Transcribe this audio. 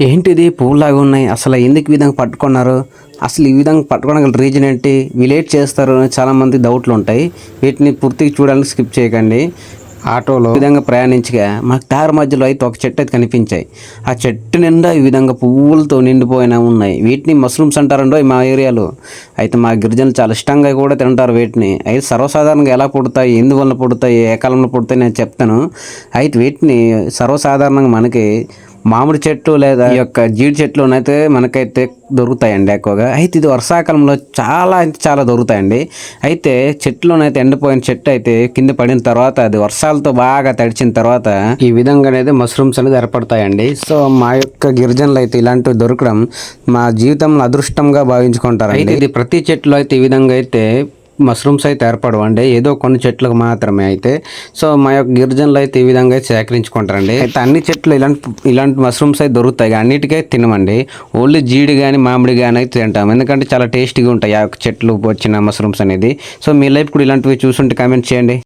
ఏంటిది పువ్వులాగా ఉన్నాయి? అసలు ఎందుకు విధంగా పట్టుకున్నారు? అసలు ఈ విధంగా పట్టుకోవడానికి గల రీజన్ ఏంటి? విలేట్ చేస్తారు అని చాలామంది డౌట్లు ఉంటాయి. వీటిని పూర్తిగా చూడడానికి స్కిప్ చేయకండి. ఆటోలో ఈ విధంగా ప్రయాణించగా మాకు దారి మధ్యలో అయితే ఒక చెట్టు అయితే కనిపించాయి. ఆ చెట్టు నిండా ఈ విధంగా పువ్వులతో నిండిపోయిన ఉన్నాయి. వీటిని మష్రూమ్స్ అంటారండో మా ఏరియాలో. అయితే మా గిరిజనులు చాలా ఇష్టంగా కూడా తింటారు వీటిని. అయితే సర్వసాధారణంగా ఎలా పుడతాయి? ఎందువల్ల పుడతాయి? ఏ కాలంలో పుడతాయి? నేను చెప్తాను. అయితే వీటిని సర్వసాధారణంగా మనకి మామిడి చెట్లు లేదా ఈ యొక్క జీడి చెట్లు అయితే మనకైతే దొరుకుతాయండి ఎక్కువగా. అయితే ఇది వర్షాకాలంలో చాలా అంటే చాలా దొరుకుతాయండి. అయితే చెట్లునైతే ఎండిపోయిన చెట్టు అయితే కింద పడిన తర్వాత అది వర్షాలతో బాగా తడిచిన తర్వాత ఈ విధంగా అనేది మష్రూమ్స్ అనేది ఏర్పడతాయండి. సో మా యొక్క గిరిజనులు అయితే ఇలాంటివి దొరకడం మా జీవితంలో అదృష్టంగా భావించుకుంటారు అయితే ఇది ప్రతి చెట్లు అయితే ఈ విధంగా అయితే మష్రూమ్స్ అయితే ఏర్పడవండి. ఏదో కొన్ని చెట్లకు మాత్రమే అయితే. సో మా యొక్క గిరిజనులు అయితే ఈ విధంగా సేకరించుకుంటారండి. అయితే అన్ని చెట్లు ఇలాంటి ఇలాంటి మష్రూమ్స్ అయితే దొరుకుతాయి. అన్నిటికీ తినమండి. ఓన్లీ జీడి కానీ మామిడి కానీ అయితే తింటాం ఎందుకంటే చాలా టేస్టీగా ఉంటాయి ఆ యొక్క చెట్లు వచ్చిన మష్రూమ్స్ అనేది. సో మీ లైఫ్ కూడా ఇలాంటివి చూసుంటే కామెంట్ చేయండి.